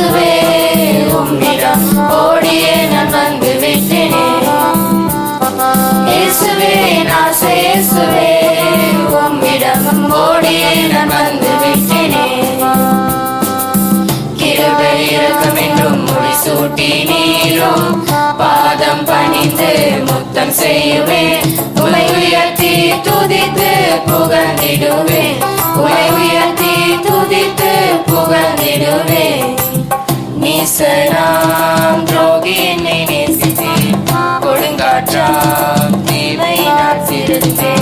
இயேசுவே, உம்மிடம் ஓடியே நான் வந்து விட்டேனே. இயேசுவே, நாசை இயேசுவே, உம்மிடம் ஓடியே நான் வந்து விட்டேனே. கிருபை இரக்கம் என்றும் முடிசூட்டி நீரும் பாதம் பணிந்து முத்தம் செய்வேன் உலை உயர்த்தி துதித்து புகழ்ந்திடுவேன் உலை உயர்த்தி துதித்து புகழ்ந்திடுவேன் நீசனாம் துரோகி என்னை நேசித்தேன் கொடுங்காற்றாம் தீவை நான் சிரித்தேன்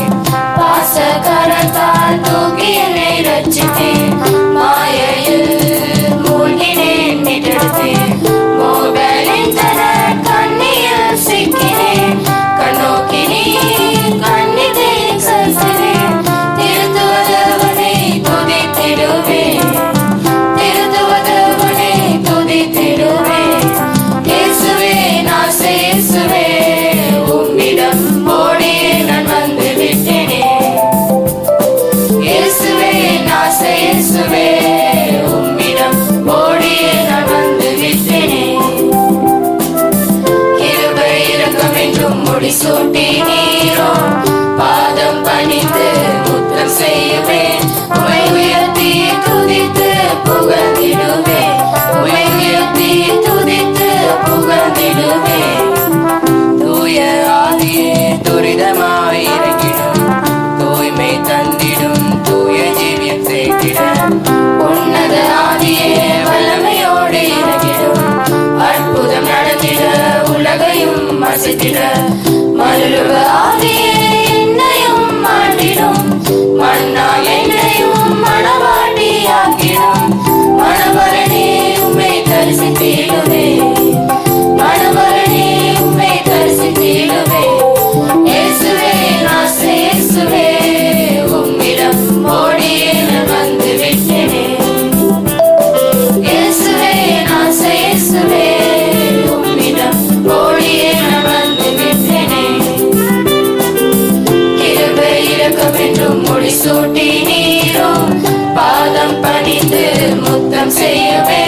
என்றும் முடிசூட்டி நீரோ பாதம் பணித்து முத்தம் செய்யவே உமை உயர்த்தி துதித்து புகழ்ந்திடுவே உமை உயர்த்தி துதித்து புகழ்ந்திடுவே தூய ஆதியே துரிதமாய் இறங்கிடும். தூய்மை தந்திடும் தூய ஜீவியம் சேர்த்திட உன்னத ஆதியே வல்லமையோடு இறங்கிடும். அற்புதம் உலகையும் வசித்திட Malheureux முடிசூட்டி நீரோ பாதம் பணிந்து முத்தம் செய்யவே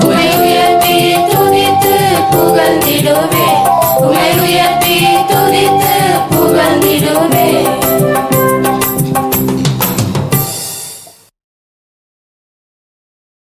உமை உயர்த்தி துதித்து புகழ்ந்திடுவே உமை உயர்த்தி